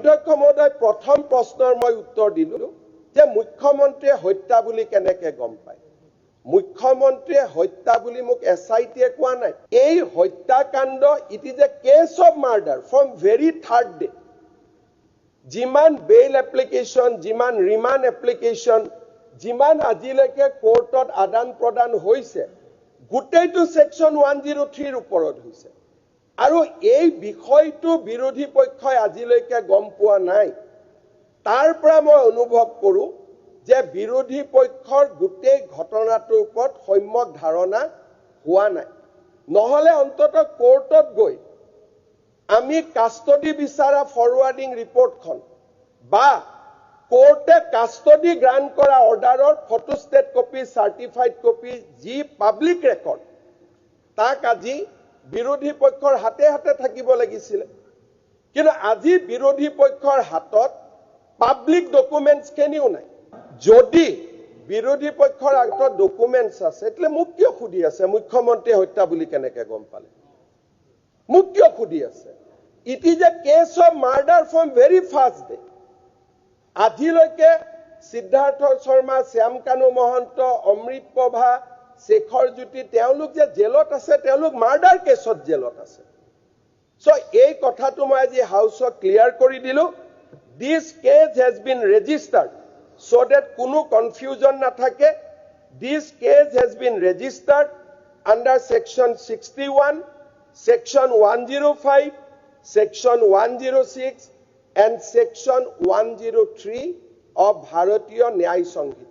অধ্যক্ষ মহোদয় প্ৰথম প্ৰশ্নৰ মই উত্তৰ দিলো যে মুখ্যমন্ত্ৰীয়ে হত্যা বুলি কেনেকে গম পায়? মুখ্যমন্ত্ৰীয়ে হত্যা বুলি মোক এছ আই টিয়ে কোৱা নাই। এই হত্যাকাণ্ড it is a case of murder from very third day যিমান বেইল এপ্লিকেশ্যন যিমান ৰিমাণ্ড এপ্লিকেশ্যন যিমান আজিলৈকে কোৰ্টত আদান প্ৰদান হৈছে গোটেইটো ছেকশ্যন ওৱান জিৰ' থ্ৰীৰ ওপৰত হৈছে। আৰু এই বিষয়টো বিৰোধী পক্ষই আজিলৈকে গম পোৱা নাই। তাৰ পৰা মই অনুভৱ কৰোঁ যে বিৰোধী পক্ষৰ গোটেই ঘটনাটোৰ ওপৰত সম্যক ধাৰণা হোৱা নাই। নহ'লে অন্তত কোৰ্টত গৈ আমি কাষ্টডি বিচৰা ফৰৱাৰ্ডিং ৰিপৰ্টখন বা কোৰ্টে কাষ্টডি গ্ৰাণ্ট কৰা অৰ্ডাৰৰ ফটোষ্টেট কপি চাৰ্টিফাইড কপি যি পাব্লিক ৰেকৰ্ড তাক আজি বিৰোধী পক্ষৰ হাতে হাতে থাকিব লাগিছিলে। কিন্তু আজি বিৰোধী পক্ষৰ হাতত পাব্লিক ডকুমেণ্টছখিনিও নাই। যদি বিৰোধী পক্ষৰ হাতত ডকুমেণ্টছ আছে তেতিয়াহ'লে মোক কিয় সুধি আছে? মুখ্যমন্ত্ৰীয়ে হত্যা বুলি কেনেকে গম পালে? মোক কিয় সুধি আছে? It is a case of murder from very first day আজিলৈকে সিদ্ধাৰ্থ শৰ্মা শ্যাম কানু মহন্ত অমৃত প্ৰভা শেখৰ জ্যোতি তেওঁলোক যে জেলত আছে, তেওঁলোক মাৰ্ডাৰ কেছত জেলত আছে। চ' এই কথাটো মই আজি হাউচক ক্লিয়াৰ কৰি দিলো। This case has been registered so' that কোনো কনফিউজন নাথাকে। This case has been registered under section sixty one section one zero' five section one zero' six and section one zero' three of Bharatiya Nyaya Sanhita